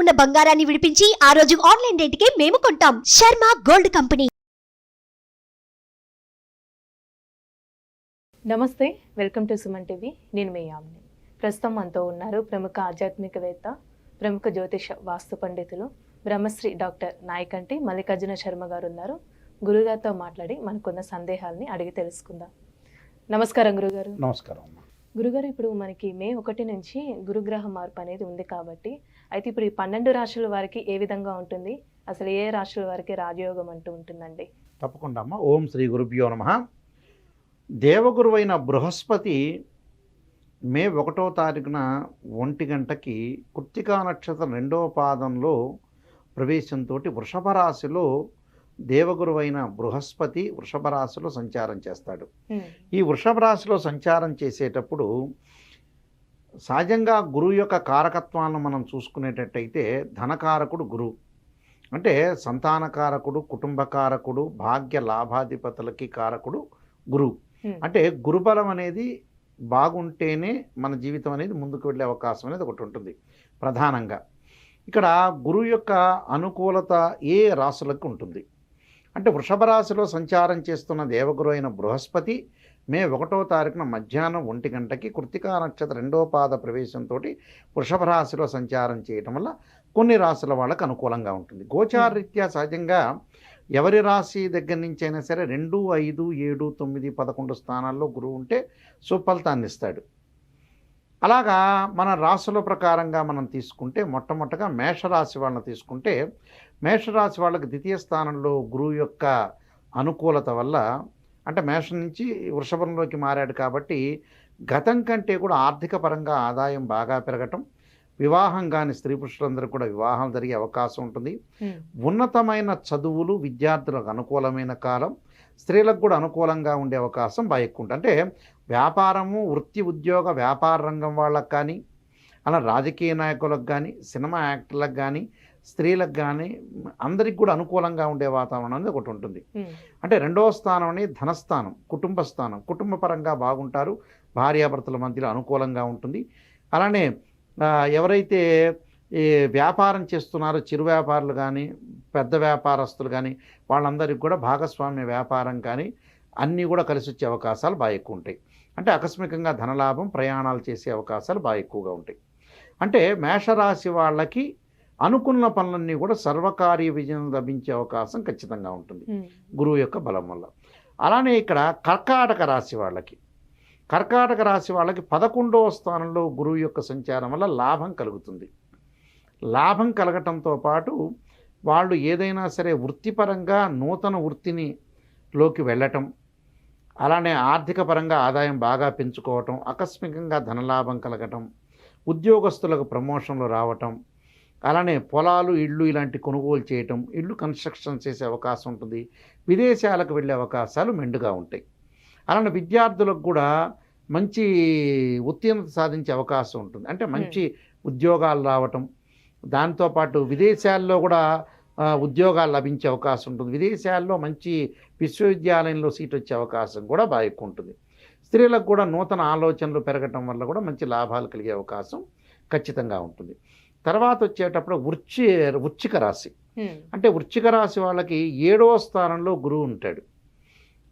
ఉన్న బంగారాన్ని విడిపించి ఆ రోజు ఆన్లైన్ రేటుకే మేము కొంటాం. Sharma gold company. నమస్తే వెల్కమ్ టు సుమన్ టీవీ. నేను మీ యామిని. ప్రస్తుతం మనతో ఉన్నారు ప్రముఖ ఆధ్యాత్మికవేత్త ప్రముఖ జ్యోతిష వాస్తు పండితులు బ్రహ్మశ్రీ డాక్టర్ నాయకంటి మల్లికార్జున శర్మ గారు ఉన్నారు గురుగారితో మాట్లాడి మనకున్న సందేహాల్ని అడిగి తెలుసుకుందాం. నమస్కారం గురుగారు. నమస్కారం అమ్మా. గురుగారు ఇప్పుడు మనకి మే ఒకటి నుంచి గురుగ్రహ మార్పు అనేది ఉంది కాబట్టి అయితే ఇప్పుడు ఈ పన్నెండు రాశుల వారికి ఏ విధంగా ఉంటుంది? అసలు ఏ రాశుల వారికి రాజయోగం అంటూ ఉంటుందండి? తప్పకుండా అమ్మా. ఓం శ్రీ గురుభ్యో నమ. దేవగురువైన బృహస్పతి మే ఒకటో తారీఖున ఒంటి గంటకి కృత్తికా నక్షత్రం రెండవ పాదంలో ప్రవేశంతో వృషభ రాశిలో దేవగురువైన బృహస్పతి వృషభ రాశిలో సంచారం చేస్తాడు. ఈ వృషభ రాశిలో సంచారం చేసేటప్పుడు సహజంగా గురువు యొక్క కారకత్వాలను మనం చూసుకునేటట్టయితే ధనకారకుడు గురువు. అంటే సంతానకారకుడు కుటుంబకారకుడు భాగ్య లాభాధిపతులకి కారకుడు గురువు. అంటే గురుబలం అనేది బాగుంటేనే మన జీవితం అనేది ముందుకు వెళ్ళే అవకాశం అనేది ఒకటి ఉంటుంది ప్రధానంగా. ఇక్కడ గురువు యొక్క అనుకూలత ఏ రాశులకు ఉంటుంది? అంటే వృషభ రాశిలో సంచారం చేస్తున్న దేవగురు అయిన బృహస్పతి మే ఒకటో తారీఖున మధ్యాహ్నం ఒంటి గంటకి కృతికా నక్షత్ర రెండో పాద ప్రవేశంతో వృషభ రాశిలో సంచారం చేయటం వల్ల కొన్ని రాశుల వాళ్ళకు అనుకూలంగా ఉంటుంది. గోచారరీత్యా సహజంగా ఎవరి రాశి దగ్గర నుంచి అయినా సరే రెండు ఐదు ఏడు తొమ్మిది పదకొండు స్థానాల్లో గురువు ఉంటే సుఫలితాన్ని ఇస్తాడు. అలాగా మన రాశుల ప్రకారంగా మనం తీసుకుంటే మొట్టమొదటగా మేషరాశి వాళ్ళని తీసుకుంటే మేషరాశి వాళ్ళకి ద్వితీయ స్థానంలో గురువు యొక్క అనుకూలత వల్ల అంటే మేషం నుంచి వృషభంలోకి మారాడు కాబట్టి గతం కంటే కూడా ఆర్థిక పరంగా ఆదాయం బాగా పెరగటం వివాహం కాని స్త్రీ పురుషులందరూ కూడా వివాహం జరిగే అవకాశం ఉంటుంది. ఉన్నతమైన చదువులు విద్యార్థులకు అనుకూలమైన కాలం స్త్రీలకు కూడా అనుకూలంగా ఉండే అవకాశం బాగా ఎక్కువ ఉంటుంది. అంటే వ్యాపారము వృత్తి ఉద్యోగ వ్యాపార రంగం వాళ్ళకి కానీ అలా రాజకీయ నాయకులకు కానీ సినిమా యాక్టర్లకు కానీ స్త్రీలకు కానీ అందరికి కూడా అనుకూలంగా ఉండే వాతావరణం అనేది ఒకటి ఉంటుంది. అంటే రెండవ స్థానం అనేది ధనస్థానం కుటుంబ స్థానం. కుటుంబ పరంగా బాగుంటారు భార్యాభర్తల మధ్యలో అనుకూలంగా ఉంటుంది. అలానే ఎవరైతే ఈ వ్యాపారం చేస్తున్నారో చిరు వ్యాపారులు కానీ పెద్ద వ్యాపారస్తులు కానీ వాళ్ళందరికీ కూడా భాగస్వామ్య వ్యాపారం కానీ అన్నీ కూడా కలిసి వచ్చే అవకాశాలు బాగా ఎక్కువ ఉంటాయి. అంటే ఆకస్మికంగా ధనలాభం ప్రయాణాలు చేసే అవకాశాలు బాగా ఎక్కువగా ఉంటాయి. అంటే మేషరాశి వాళ్ళకి అనుకున్న పనులన్నీ కూడా సర్వకార్య విజయం లభించే అవకాశం ఖచ్చితంగా ఉంటుంది. గురువు యొక్క బలం వల్ల. అలానే ఇక్కడ కర్కాటక రాశి వాళ్ళకి. కర్కాటక రాశి వాళ్ళకి పదకొండవ స్థానంలో గురువు యొక్క సంచారం వల్ల లాభం కలుగుతుంది. లాభం కలగటంతో పాటు వాళ్ళు ఏదైనా సరే వృత్తిపరంగా నూతన వృత్తిని లోకి వెళ్ళటం అలానే ఆర్థిక పరంగా ఆదాయం బాగా పెంచుకోవటం ఆకస్మికంగా ధనలాభం కలగటం ఉద్యోగస్తులకు ప్రమోషన్లు రావటం అలానే పొలాలు ఇళ్ళు ఇలాంటి కొనుగోలు చేయటం ఇళ్ళు కన్స్ట్రక్షన్ చేసే అవకాశం ఉంటుంది. విదేశాలకు వెళ్ళే అవకాశాలు మెండుగా ఉంటాయి. అలానే విద్యార్థులకు కూడా మంచి ఉత్తీర్ణత సాధించే అవకాశం ఉంటుంది. అంటే మంచి ఉద్యోగాలు రావటం దాంతోపాటు విదేశాల్లో కూడా ఉద్యోగాలు లభించే అవకాశం ఉంటుంది. విదేశాల్లో మంచి విశ్వవిద్యాలయంలో సీట్ వచ్చే అవకాశం కూడా బాగా ఎక్కువ ఉంటుంది. స్త్రీలకు కూడా నూతన ఆలోచనలు పెరగటం వల్ల కూడా మంచి లాభాలు కలిగే అవకాశం ఖచ్చితంగా ఉంటుంది. తర్వాత వచ్చేటప్పుడు వృచ్చి వృచ్చిక రాశి. అంటే వృచ్చిక రాశి వాళ్ళకి ఏడవ స్థానంలో గురువు ఉంటాడు.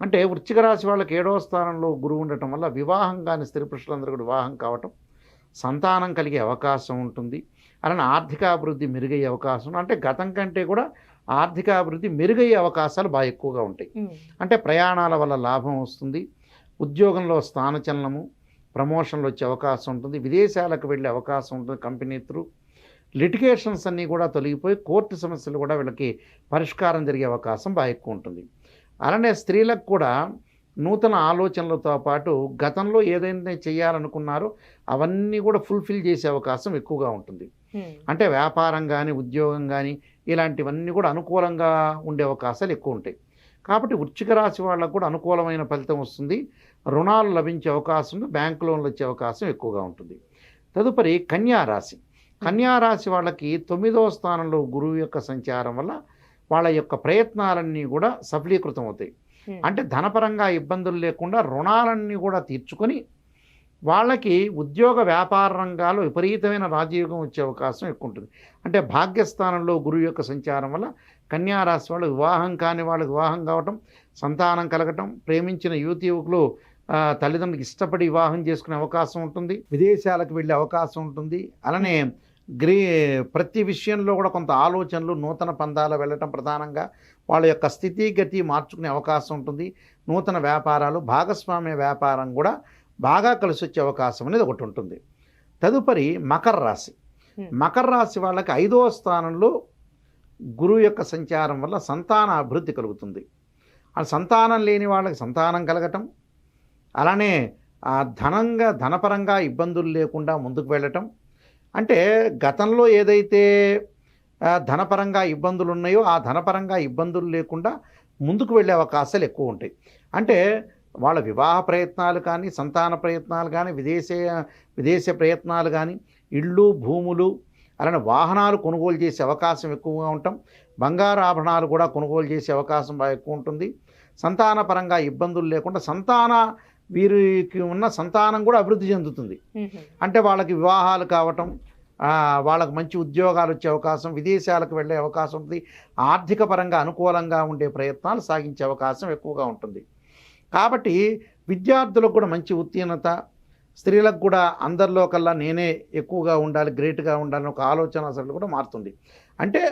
అంటే వృచ్చిక రాశి వాళ్ళకి ఏడవ స్థానంలో గురువు ఉండటం వల్ల వివాహం కాని స్త్రీ పురుషులందరూ కూడా వివాహం కావటం సంతానం కలిగే అవకాశం ఉంటుంది. అలానే ఆర్థికాభివృద్ధి మెరుగయ్యే అవకాశం అంటే గతం కంటే కూడా ఆర్థికాభివృద్ధి మెరుగయ్యే అవకాశాలు బాగా ఎక్కువగా ఉంటాయి. అంటే ప్రయాణాల వల్ల లాభం వస్తుంది. ఉద్యోగంలో స్థానచలనము ప్రమోషన్లు వచ్చే అవకాశం ఉంటుంది. విదేశాలకు వెళ్ళే అవకాశం ఉంటుంది. కంపెనీ త్రూ లిటిగేషన్స్ అన్నీ కూడా తొలగిపోయి కోర్టు సమస్యలు కూడా వీళ్ళకి పరిష్కారం జరిగే అవకాశం బాగా ఎక్కువ ఉంటుంది. అలానే స్త్రీలకు కూడా నూతన ఆలోచనలతో పాటు గతంలో ఏదైతే చేయాలనుకున్నారో అవన్నీ కూడా ఫుల్ఫిల్ చేసే అవకాశం ఎక్కువగా ఉంటుంది. అంటే వ్యాపారం కానీ ఉద్యోగం కానీ ఇలాంటివన్నీ కూడా అనుకూలంగా ఉండే అవకాశాలు ఎక్కువ ఉంటాయి. కాబట్టి వృశ్చిక రాశి వాళ్ళకు కూడా అనుకూలమైన ఫలితం వస్తుంది. రుణాలు లభించే అవకాశం బ్యాంకు లోన్లు వచ్చే అవకాశం ఎక్కువగా ఉంటుంది. తదుపరి కన్యా రాశి. కన్యా రాశి వాళ్ళకి తొమ్మిదవ స్థానంలో గురువు యొక్క సంచారం వల్ల వాళ్ళ యొక్క ప్రయత్నాలన్నీ కూడా సఫలీకృతం అవుతాయి. అంటే ధనపరంగా ఇబ్బందులు లేకుండా రుణాలన్నీ కూడా తీర్చుకొని వాళ్ళకి ఉద్యోగ వ్యాపార రంగాలు విపరీతమైన రాజయోగం వచ్చే అవకాశం ఎక్కువ ఉంటుంది. అంటే భాగ్యస్థానంలో గురువు యొక్క సంచారం వల్ల కన్యా రాశి వాళ్ళు వివాహం కాని వాళ్ళకి వివాహం కావటం సంతానం కలగటం ప్రేమించిన యువతి యువకులు తల్లిదండ్రులకు ఇష్టపడి వివాహం చేసుకునే అవకాశం ఉంటుంది. విదేశాలకు వెళ్ళే అవకాశం ఉంటుంది. అలానే గ్రీ ప్రతి విషయంలో కూడా కొంత ఆలోచనలు నూతన పందాలు వెళ్ళటం ప్రధానంగా వాళ్ళ యొక్క స్థితిగతి మార్చుకునే అవకాశం ఉంటుంది. నూతన వ్యాపారాలు భాగస్వామ్య వ్యాపారం కూడా బాగా కలిసి వచ్చే అవకాశం అనేది ఒకటి ఉంటుంది. తదుపరి మకర రాశి. మకర రాశి వాళ్ళకి ఐదో స్థానంలో గురువు యొక్క సంచారం వల్ల సంతాన అభివృద్ధి కలుగుతుంది. ఆ సంతానం లేని వాళ్ళకి సంతానం కలగటం అలానే ఆ ధనంగా ధనపరంగా ఇబ్బందులు లేకుండా ముందుకు వెళ్ళటం అంటే గతంలో ఏదైతే ధనపరంగా ఇబ్బందులు ఉన్నాయో ఆ ధనపరంగా ఇబ్బందులు లేకుండా ముందుకు వెళ్ళే అవకాశాలు ఎక్కువ ఉంటాయి. అంటే వాళ్ళ వివాహ ప్రయత్నాలు కానీ సంతాన ప్రయత్నాలు కానీ విదేశీయ విదేశీ ప్రయత్నాలు కానీ ఇళ్ళు భూములు అలానే వాహనాలు కొనుగోలు చేసే అవకాశం ఎక్కువగా ఉంటాం. బంగారు ఆభరణాలు కూడా కొనుగోలు చేసే అవకాశం బాగా ఎక్కువ ఉంటుంది. సంతానపరంగా ఇబ్బందులు లేకుండా సంతాన వీరికి ఉన్న సంతానం కూడా అభివృద్ధి చెందుతుంది. అంటే వాళ్ళకి వివాహాలు కావటం వాళ్ళకి మంచి ఉద్యోగాలు వచ్చే అవకాశం విదేశాలకు వెళ్ళే అవకాశం ఉంటుంది ఆర్థిక పరంగా అనుకూలంగా ఉండే ప్రయత్నాలు సాగించే అవకాశం ఎక్కువగా ఉంటుంది కాబట్టి విద్యార్థులకు కూడా మంచి ఉత్తీర్ణత స్త్రీలకు కూడా అందరిలో కల్లా నేనే ఎక్కువగా ఉండాలి గ్రేట్గా ఉండాలని ఒక ఆలోచన అసలు కూడా మారుతుంది అంటే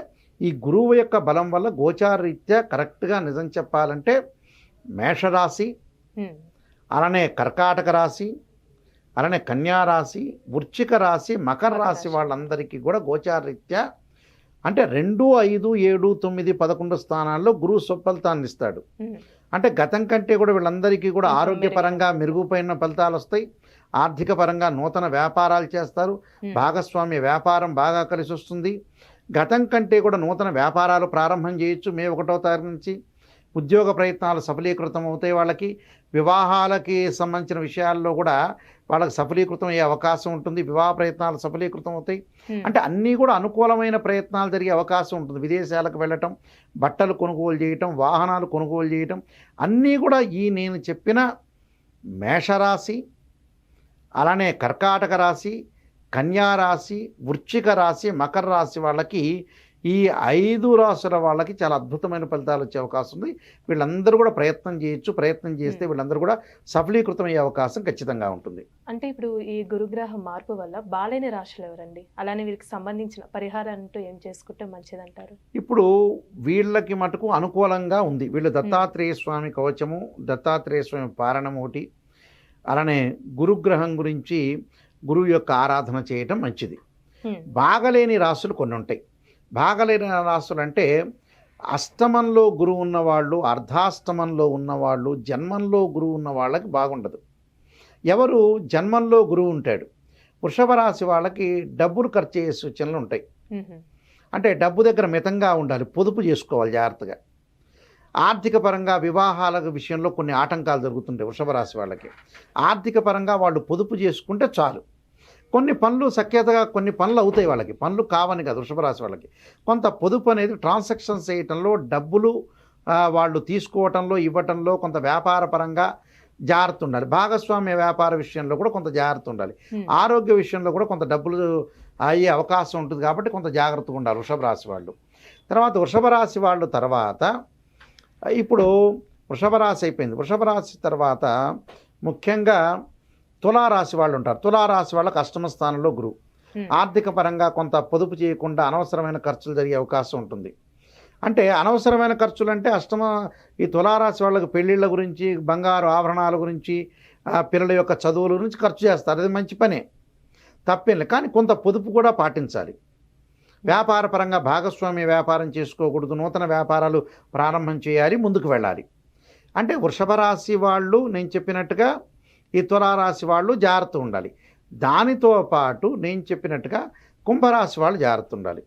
ఈ గురువు యొక్క బలం వల్ల గోచారరీత్యా కరెక్ట్గా నిజం చెప్పాలంటే మేషరాశి. అలానే కర్కాటక రాశి అలానే కన్యా రాశి వృశ్చిక రాశి మకర రాశి. వాళ్ళందరికీ కూడా గోచారరీత్యా అంటే రెండు ఐదు ఏడు తొమ్మిది పదకొండు స్థానాల్లో గురువు సుఫలితాన్ని ఇస్తాడు. అంటే గతం కంటే కూడా వీళ్ళందరికీ కూడా ఆరోగ్యపరంగా మెరుగుపైన ఫలితాలు వస్తాయి ఆర్థిక పరంగా నూతన వ్యాపారాలు చేస్తారు. భాగస్వామ్య వ్యాపారం బాగా కలిసి వస్తుంది గతం కంటే కూడా నూతన వ్యాపారాలు ప్రారంభం చేయొచ్చు మే ఒకటో తారీఖు నుంచి ఉద్యోగ ప్రయత్నాలు సఫలీకృతం అవుతాయి వాళ్ళకి. వివాహాలకి సంబంధించిన విషయాల్లో కూడా వాళ్ళకి సఫలీకృతం అయ్యే అవకాశం ఉంటుంది. వివాహ ప్రయత్నాలు సఫలీకృతం అవుతాయి. అంటే అన్నీ కూడా అనుకూలమైన ప్రయత్నాలు జరిగే అవకాశం ఉంటుంది. విదేశాలకు వెళ్ళటం బట్టలు కొనుగోలు చేయటం వాహనాలు కొనుగోలు చేయటం అన్నీ కూడా ఈ నేను చెప్పిన మేషరాశి అలానే కర్కాటక రాశి కన్యా రాశి వృశ్చిక రాశి మకర రాశి వాళ్ళకి ఈ ఐదు రాశుల వాళ్ళకి చాలా అద్భుతమైన ఫలితాలు వచ్చే అవకాశం ఉంది. వీళ్ళందరూ కూడా ప్రయత్నం చేయొచ్చు. ప్రయత్నం చేస్తే వీళ్ళందరూ కూడా సఫలీకృతం అయ్యే అవకాశం ఖచ్చితంగా ఉంటుంది. అంటే ఇప్పుడు ఈ గురుగ్రహ మార్పు వల్ల బాలేని రాశులు ఎవరండి? అలానే వీరికి సంబంధించిన పరిహారం అంటూ ఏం చేసుకుంటే మంచిదంటారు? ఇప్పుడు వీళ్ళకి మటుకు అనుకూలంగా ఉంది. వీళ్ళు దత్తాత్రేయ స్వామి కవచము దత్తాత్రేయ స్వామి పారణం ఒకటి అలానే గురుగ్రహం గురించి గురువు యొక్క ఆరాధన చేయటం మంచిది. బాగలేని రాసులు కొన్ని ఉంటాయి. బాగలేని రాసులు అంటే అష్టమంలో గురువు ఉన్నవాళ్ళు అర్ధాష్టమంలో ఉన్నవాళ్ళు జన్మంలో గురువు ఉన్న వాళ్ళకి బాగుండదు. ఎవరు జన్మంలో గురువు ఉంటాడు? వృషభ రాశి వాళ్ళకి డబ్బులు ఖర్చు అయ్యే సూచనలు ఉంటాయి. అంటే డబ్బు దగ్గర మితంగా ఉండాలి పొదుపు చేసుకోవాలి జాగ్రత్తగా. ఆర్థిక పరంగా వివాహాల విషయంలో కొన్ని ఆటంకాలు జరుగుతుంటాయి వృషభ రాశి వాళ్ళకి. ఆర్థిక పరంగా వాళ్ళు పొదుపు చేసుకుంటే చాలు. కొన్ని పనులు సఖ్యతగా కొన్ని పనులు అవుతాయి వాళ్ళకి. పనులు కావని కాదు వృషభ రాశి వాళ్ళకి. కొంత పొదుపు అనేది ట్రాన్సాక్షన్స్ చేయటంలో డబ్బులు వాళ్ళు తీసుకోవటంలో ఇవ్వటంలో కొంత వ్యాపార పరంగా జాగ్రత్త ఉండాలి భాగస్వామ్య వ్యాపార విషయంలో కూడా కొంత జాగ్రత్త ఉండాలి. ఆరోగ్య విషయంలో కూడా కొంత డబ్బులు అయ్యే అవకాశం ఉంటుంది కాబట్టి కొంత జాగ్రత్తగా ఉండాలి వృషభ రాశి వాళ్ళు. తర్వాత వృషభ రాశి వాళ్ళు తర్వాత ఇప్పుడు వృషభ రాశి అయిపోయింది. వృషభ రాశి తర్వాత ముఖ్యంగా తులారాశి వాళ్ళు ఉంటారు తులారాశి వాళ్ళకి అష్టమ స్థానంలో గురువు. ఆర్థిక పరంగా కొంత పొదుపు చేయకుండా అనవసరమైన ఖర్చులు జరిగే అవకాశం ఉంటుంది. అంటే అనవసరమైన ఖర్చులు అంటే అష్టమ ఈ తులారాశి వాళ్ళకి పెళ్ళిళ్ళ గురించి బంగారు ఆభరణాల గురించి పిల్లల యొక్క చదువుల గురించి ఖర్చు చేస్తారు. అది మంచి పనే. తప్పేం కానీ కొంత పొదుపు కూడా పాటించాలి. వ్యాపార పరంగా భాగస్వామ్య వ్యాపారం చేసుకోకూడదు. నూతన వ్యాపారాలు ప్రారంభం చేయాలి ముందుకు వెళ్ళాలి. అంటే వృషభ రాశి వాళ్ళు నేను చెప్పినట్టుగా ఈ తులారాశి వాళ్ళు జాగ్రత్త ఉండాలి. దానితో పాటు నేను చెప్పినట్టుగా కుంభరాశి వాళ్ళు జాగ్రత్త ఉండాలి.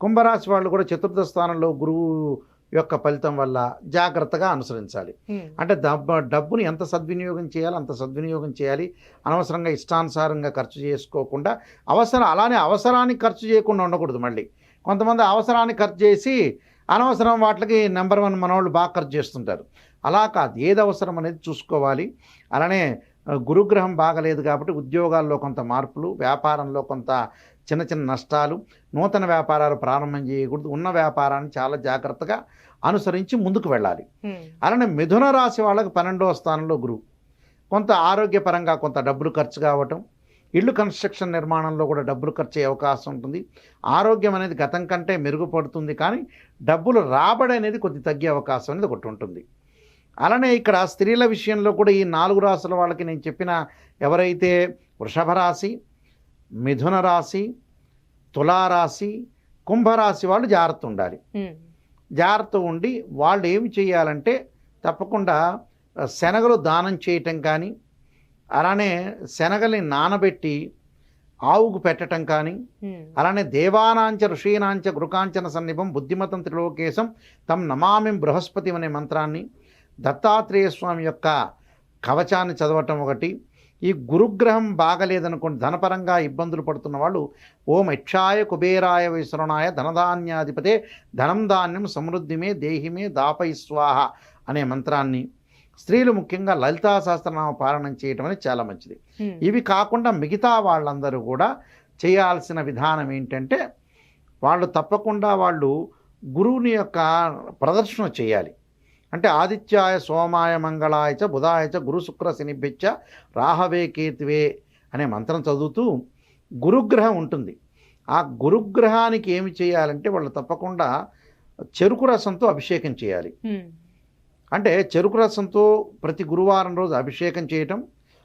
కుంభరాశి వాళ్ళు కూడా చతుర్థ స్థానంలో గురువు యొక్క ఫలితం వల్ల జాగ్రత్తగా అనుసరించాలి. అంటే డబ్బు డబ్బుని ఎంత సద్వినియోగం చేయాలో అంత సద్వినియోగం చేయాలి అనవసరంగా ఇష్టానుసారంగా ఖర్చు చేసుకోకుండా అవసరం అలానే అవసరానికి ఖర్చు చేయకుండా ఉండకూడదు మళ్ళీ. కొంతమంది అవసరానికి ఖర్చు చేసి అనవసరం వాటికి నెంబర్ వన్ మనవాళ్ళు బాగా ఖర్చు చేస్తుంటారు. అలా కాదు. ఏది అవసరం అనేది చూసుకోవాలి. అలానే గురుగ్రహం బాగలేదు కాబట్టి ఉద్యోగాల్లో కొంత మార్పులు వ్యాపారంలో కొంత చిన్న చిన్న నష్టాలు నూతన వ్యాపారాలు ప్రారంభం చేయకూడదు. ఉన్న వ్యాపారాన్ని చాలా జాగ్రత్తగా అనుసరించి ముందుకు వెళ్ళాలి. అలానే మిథున రాశి వాళ్ళకి పన్నెండవ స్థానంలో గురువు. కొంత ఆరోగ్యపరంగా కొంత డబ్బులు ఖర్చు కావటం ఇల్లు కన్స్ట్రక్షన్ నిర్మాణంలో కూడా డబ్బులు ఖర్చు అయ్యే అవకాశం ఉంటుంది. ఆరోగ్యం అనేది గతం కంటే మెరుగుపడుతుంది కానీ డబ్బులు రాబడి అనేది కొద్ది తగ్గే అవకాశం అనేది ఒకటి ఉంటుంది. అలానే ఇక్కడ స్త్రీల విషయంలో కూడా ఈ నాలుగు రాశుల వాళ్ళకి నేను చెప్పిన ఎవరైతే వృషభ రాశి మిథున రాశి తులారాశి కుంభరాశి వాళ్ళు జాగ్రత్త ఉండాలి. జాగ్రత్త ఉండి వాళ్ళు ఏమి చేయాలంటే తప్పకుండా శనగలు దానం చేయటం కానీ అలానే శనగల్ని నానబెట్టి ఆవుకు పెట్టటం కానీ అలానే దేవానాంచ ఋషీనాంచ గృకాంచన సన్నిభం బుద్ధిమతం త్రిలోకేశం తం నమామిం బృహస్పతి అనే మంత్రాన్ని దత్తాత్రేయ స్వామి యొక్క కవచాన్ని చదవటం ఒకటి. ఈ గురుగ్రహం బాగలేదనుకోండి ధనపరంగా ఇబ్బందులు పడుతున్న వాళ్ళు ఓం యక్షాయ కుబేరాయ వైశ్వరణాయ ధనధాన్యాధిపతే ధనం ధాన్యం సమృద్ధిమే దేహిమే దాపై స్వాహ అనే మంత్రాన్ని స్త్రీలు ముఖ్యంగా లలితా సహస్రనామ పాలనం చేయటం అనేది చాలా మంచిది. ఇవి కాకుండా మిగతా వాళ్ళందరూ కూడా చేయాల్సిన విధానం ఏంటంటే వాళ్ళు తప్పకుండా వాళ్ళు గురువుని యొక్క ప్రదర్శన చేయాలి. అంటే ఆదిత్యాయ సోమాయ మంగళాయ చ బుధాయ చ గురు శుక్ర శనిభ్యచ్చ రాహవే కేతువే అనే మంత్రం చదువుతూ గురుగ్రహం ఉంటుంది. ఆ గురుగ్రహానికి ఏమి చేయాలంటే వాళ్ళు తప్పకుండా చెరుకు రసంతో అభిషేకం చేయాలి. అంటే చెరుకు రసంతో ప్రతి గురువారం రోజు అభిషేకం చేయటం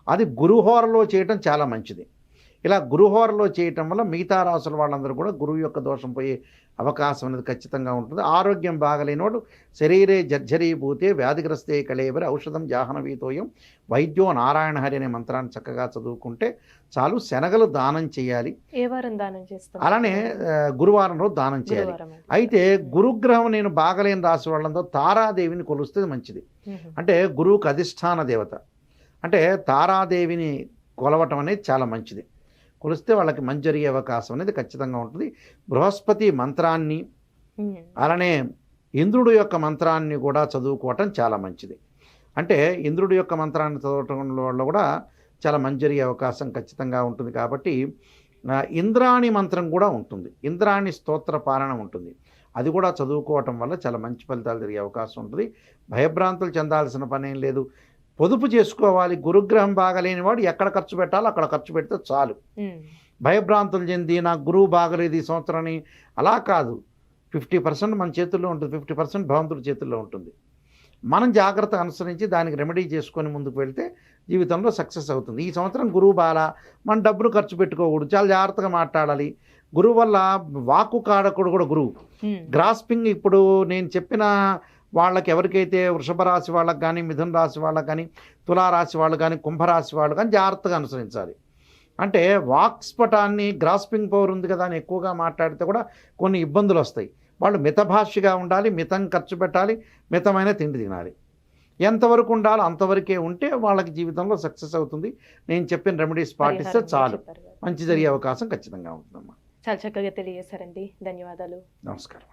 అది గురుహోరలో చేయటం చాలా మంచిది. ఇలా గురుహోరలో చేయటం వల్ల మిగతా రాసుల వాళ్ళందరూ కూడా గురువు యొక్క దోషం పోయే అవకాశం అనేది ఖచ్చితంగా ఉంటుంది. ఆరోగ్యం బాగలేనివాడు శరీరే జర్జరీభూతే వ్యాధిగ్రస్తే కళేవరి ఔషధం జాహ్నవీతోయం వైద్యో నారాయణ హరి అనే మంత్రాన్ని చక్కగా చదువుకుంటే చాలు శనగలు దానం చేయాలి. ఏ వారం దానం చేస్తాం? అలానే గురువారం రోజు దానం చేయాలి. అయితే గురుగ్రహం నేను బాగలేని రాసి వాళ్ళంతో తారాదేవిని కొలుస్తే మంచిది. అంటే గురువుకు అధిష్టాన దేవత. అంటే తారాదేవిని కొలవటం అనేది చాలా మంచిది. కొలిస్తే వాళ్ళకి మంచి జరిగే అవకాశం అనేది ఖచ్చితంగా ఉంటుంది. బృహస్పతి మంత్రాన్ని ఉమ్, అలానే ఇంద్రుడు యొక్క మంత్రాన్ని కూడా చదువుకోవటం చాలా మంచిది. అంటే ఇంద్రుడి యొక్క మంత్రాన్ని చదవటం వల్ల కూడా చాలా మంచి జరిగే అవకాశం ఖచ్చితంగా ఉంటుంది కాబట్టి ఇంద్రాణి మంత్రం కూడా ఉంటుంది. ఇంద్రాణి స్తోత్ర పాలన ఉంటుంది. అది కూడా చదువుకోవటం వల్ల చాలా మంచి ఫలితాలు జరిగే అవకాశం ఉంటుంది. భయభ్రాంతులు చెందాల్సిన పని ఏం లేదు. పొదుపు చేసుకోవాలి గురుగ్రహం బాగలేని వాడు ఎక్కడ ఖర్చు పెట్టాలో అక్కడ ఖర్చు పెడితే చాలు. భయభ్రాంతులు చెంది నాకు గురువు బాగలేదు ఈ సంవత్సరాన్ని అలా కాదు. ఫిఫ్టీ పర్సెంట్ మన చేతుల్లో ఉంటుంది ఫిఫ్టీ పర్సెంట్ భగవంతుడి చేతుల్లో ఉంటుంది. మనం జాగ్రత్త అనుసరించి దానికి రెమెడీ చేసుకొని ముందుకు వెళ్తే జీవితంలో సక్సెస్ అవుతుంది. ఈ సంవత్సరం గురువు బాల మన డబ్బులు ఖర్చు పెట్టుకోకూడదు చాలా జాగ్రత్తగా మాట్లాడాలి. గురువు వల్ల వాక్కు కాడకుడు కూడా గురువు. గ్రాస్పింగ్ ఇప్పుడు నేను చెప్పిన వాళ్ళకి ఎవరికైతే వృషభ రాశి వాళ్ళకి కానీ మిథున రాశి వాళ్ళకి కానీ తులారాశి వాళ్ళు కానీ కుంభరాశి వాళ్ళు కానీ జాగ్రత్తగా అనుసరించాలి. అంటే వాక్స్పటాన్ని గ్రాస్పింగ్ పవర్ ఉంది కదా అని ఎక్కువగా మాట్లాడితే కూడా కొన్ని ఇబ్బందులు వస్తాయి. వాళ్ళు మితభాషిగా ఉండాలి మితం ఖర్చు పెట్టాలి మితమైన తిండి తినాలి. ఎంతవరకు ఉండాలో అంతవరకే ఉంటే వాళ్ళకి జీవితంలో సక్సెస్ అవుతుంది. నేను చెప్పిన రెమెడీస్ పాటిస్తే చాలు. మంచి జరిగే అవకాశం ఖచ్చితంగా ఉంటుందమ్మా చాలా చక్కగా తెలియజేశారండి. ధన్యవాదాలు. నమస్కారం.